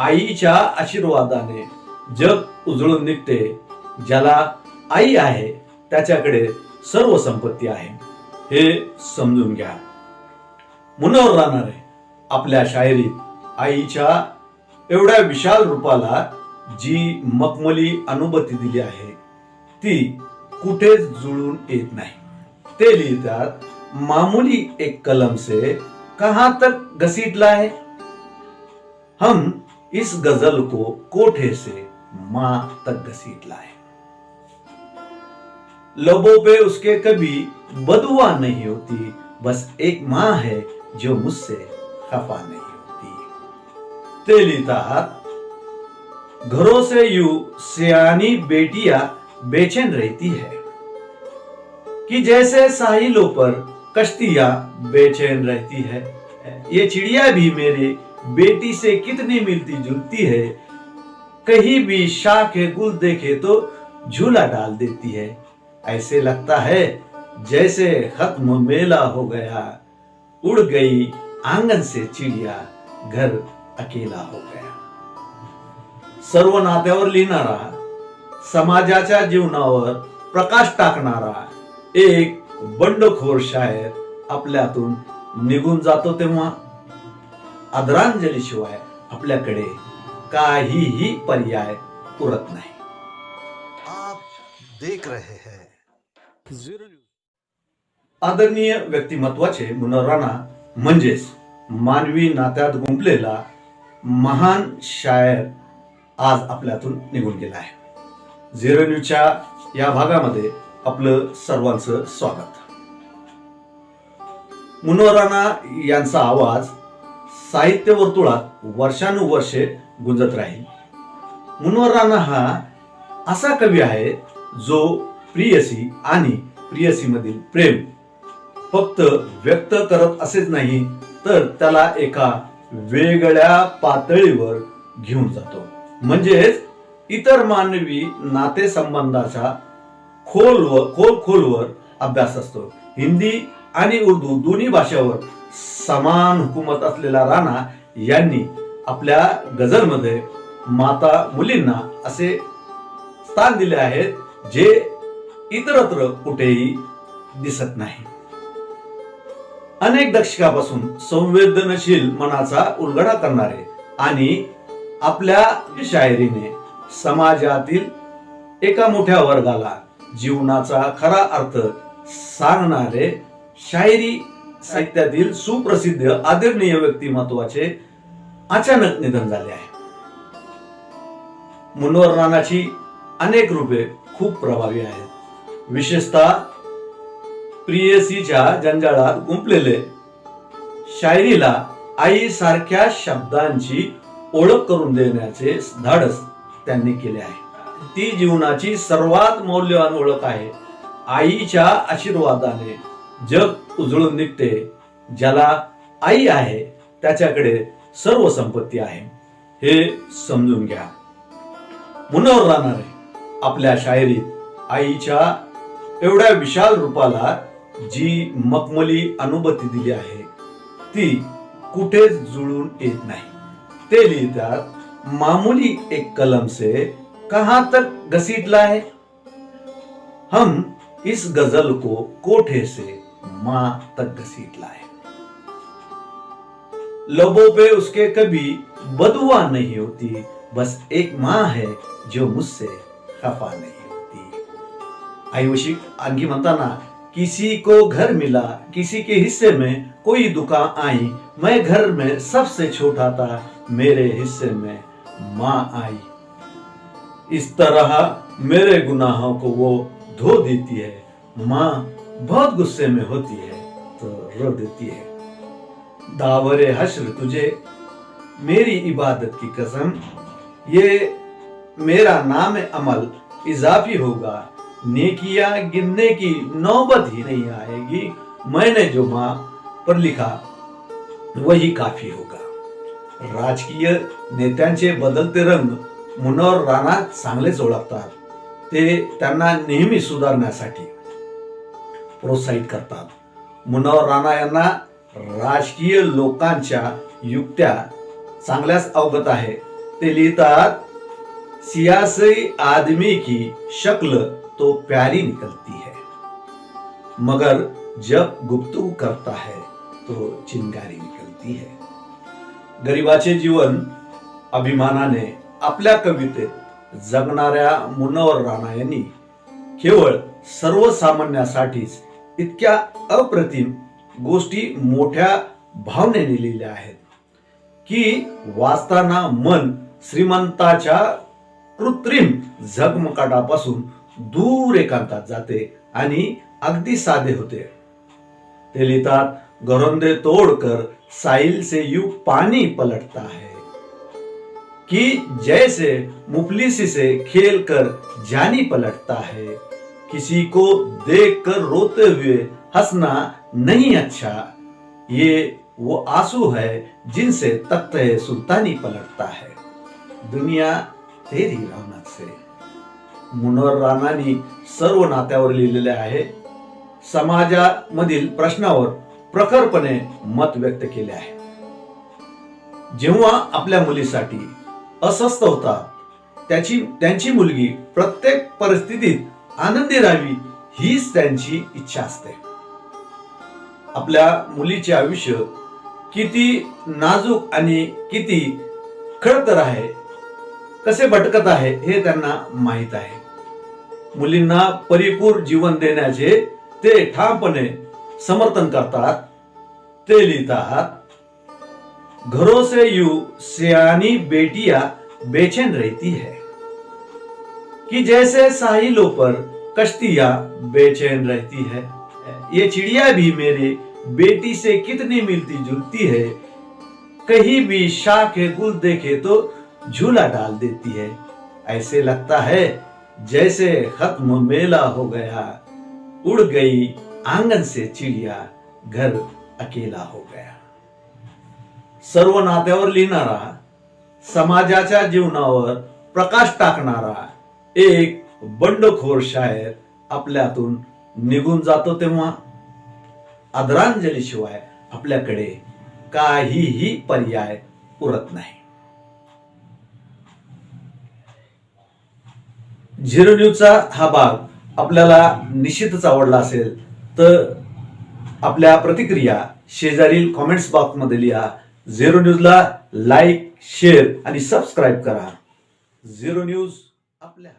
आईच्या आशीर्वादाने जग उजळून निघते ज्याला आई आहे त्याच्याकडे सर्व संपत्ती आहे. हे समजून घ्या. मुनवर राहणारे आपल्या शायरीत आईच्या एवढ्या विशाल रूपाला जी मखमली अनुभूती दिली आहे ती कुठेच जुळून येत नाही. ते लिहितात मामूली एक कलम से कहां तक घसीटला है? हम इस गज़ल को कोठे से माँ तक घसीटला है लबों पे उसके कभी बदुआ नहीं होती, बस एक माँ है जो मुझसे खफा नहीं होती। ते लिहितात घरों से यू सियानी बेटिया बेचैन रहती है, कि जैसे साहिलों पर कश्तियाँ बेचैन रहती है। ये चिड़िया भी मेरी बेटी से कितनी मिलती जुलती है? कहीं भी शाख गुल देखे तो झूला डाल देती है। ऐसे लगता है जैसे खत्म मेला हो गया। उड़ गई आंगन से चिड़िया घर अकेला हो गया। सर्व नात्यावर लिहिणारा समाजाच्या जीवनावर प्रकाश टाकणारा एक बंडखोर शायर आपल्यातून निघून जातो तेव्हा। आदरांजलीशिवाय आपल्याकडे काहीही पर्याय उरत नाही. आप देख रहे हैं। आदरणीय व्यक्तिमत्वाचे मुनराणा म्हणजेच मानवी नात्यात गुंपलेला महान शायर आज आपल्यातून निघून गेला आहे. झिरो न्यूजच्या या भागामध्ये आपलं सर्वांचं स्वागत. मुनोराणा यांचा आवाज साहित्य वर्तुळात वर्षानुवर्षे गुंजत राहील. मुनवर राणा हा असा कवी आहे जो प्रियसी आणि प्रियसीमधील प्रेम फक्त व्यक्त करत असेच नाही तर त्याला एका वेगळ्या पातळीवर घेऊन जातो. म्हणजेच इतर मानवी नातेसंबंधाचा खोल खोल खोलवर अभ्यास असतो. हिंदी आणि उर्दू दोन्ही भाषेवर समान हुकूमत असलेला राणा यांनी आपल्या गझलमध्ये माता मुलींना असे स्थान दिले आहेत जे इतरत्र कुठेही दिसत नाही. अनेक दशकापासून संवेदनशील मनाचा उलगडा करणारे आणि आपल्या शायरीने समाजातील एका मोठ्या वर्गाला जीवनाचा खरा अर्थ सांगणारे शायरी साहित्यातील सुप्रसिद्ध आदरणीय व्यक्तिमत्वाचे अचानक निधन झाले आहे. मुनवर राणाची अनेक रूपे खूप प्रभावी आहेत. विशेषतः प्रियसीच्या जंजाळात गुंपलेले शायरीला आई सारख्या शब्दांची ओळख करून देण्याचे धाडस त्यांनी केले आहे. ती जीवनाची सर्वात मौल्यवान ओळख आहे. आईच्या आशीर्वादाने जग उजळून निघते ज्याला आई आहे त्याच्याकडे सर्व संपत्ती आहे. हे समजून घ्या. मुनावर राहणारे आपल्या शायरीत आईच्या एवढ्या विशाल रूपाला जी मखमली अनुभूती दिली आहे ती कुठेच जुळून येत नाही. ते लिहितात मामूली एक कलम से कहां तक घसीटला है हम इस गजल को कोठे से माँ तक घसीट लाए। लबों पे उसके कभी बदुआ नहीं होती। बस एक माँ है जो मुझसे खफा नहीं होती। आयुषिक आणखी म्हणताना किसी को घर मिला, किसी के हिस्से में कोई दुकान आई। मैं घर में सबसे छोटा था, मेरे हिस्से में माँ आई। इस तरह मेरे गुनाहों को वो धो देती है। माँ बहुत गुस्से में होती है तो रो देती है। दावरे हश्र तुझे मेरी इबादत की कसम ये मेरा नाम अमल इजाफी होगा नेकिया गिनने की नौबत ही नहीं आएगी मैंने जो माँ पर लिखा वही काफी होगा। राजकीय नेत्यांचे बदलते रंग मुनवर राणा चांगलेच ओळखतात ते त्यांना नेहमी सुधारण्यासाठी प्रोत्साहित करतात. मुनवर राणा यांना राजकीय लोकांच्या युक्त्या चांगल्याच अवगत आहे. ते लिहितात सियासी आदमी की शक्ल तो प्यारी निकलती है. मगर जब गुफ्तगू करता है तो चिंगारी निकलती है. गरिबाचे जीवन अभिमानाने आपल्या कवितेत जगणाऱ्या मुनवर राणा यांनी केवळ सर्वसामान्यासाठीच इतक्या अप्रतिम गोष्टी मोठ्या भावनेने लिहिल्या आहेत. की वाचताना मन श्रीमंताच्या कृत्रिम झगमकाटापासून दूर एकांतात जाते आणि अगदी साधे होते. ते लिहितात घरोंदे तोड़कर साहिल से यू पानी पलटता है. कि जैसे मुफलिसी से खेल कर जानी पलटता है. किसी को देख कर रोते हुए हंसना नहीं अच्छा। ये वो आँसू है जिनसे तख्त सुल्तानी पलटता है। दुनिया तेरी रौनक से। मुनवर राणांनी सर्व नात्यावर लिहिलेले आहे। समाजामधील प्रश्नावर प्रखरपणे मत व्यक्त केले आहे। जेव्हा आपल्या मुलीसाठी अस्वस्थ होता त्याची त्यांची मुलगी प्रत्येक परिस्थितीत आनंदी राहावी हीच त्यांची इच्छा असते. आपल्या मुलीचे आयुष्य किती नाजूक आणि किती खडतर आहे कसे भटकत आहे हे त्यांना माहीत आहे. मुलींना परिपूर्ण जीवन देण्याचे ते ठामपणे समर्थन करतात ते लिहितात घरोसे यू सियानी बेटिया बेचैन रहती है. कि जैसे साहिलों पर कश्तियाँ बेचैन रहती है, ये चिड़िया भी मेरे बेटी से कितनी मिलती जुलती है, कहीं भी शाख गुल देखे तो झूला डाल देती है। ऐसे लगता है जैसे खत्म मेला हो गया, उड़ गई आँगन से चिड़िया, घर अकेला हो गया। सर्व नात्यावर लिहिणारा समाजाच्या जीवनावर प्रकाश टाकणारा एक बंडखोर शायर आपल्यातून निघून जातो तेव्हा. आदरांजली शिवाय आपल्याकडे काहीही पर्याय उरत नाही. झिरो न्यूजचा हा भाग आपल्याला निश्चितच आवडला असेल तर आपल्या प्रतिक्रिया शेजारील कॉमेंट्स बॉक्समध्ये लिहा. झिरो न्यूजला लाईक शेअर आणि सबस्क्राईब करा. झिरो न्यूज आपल्या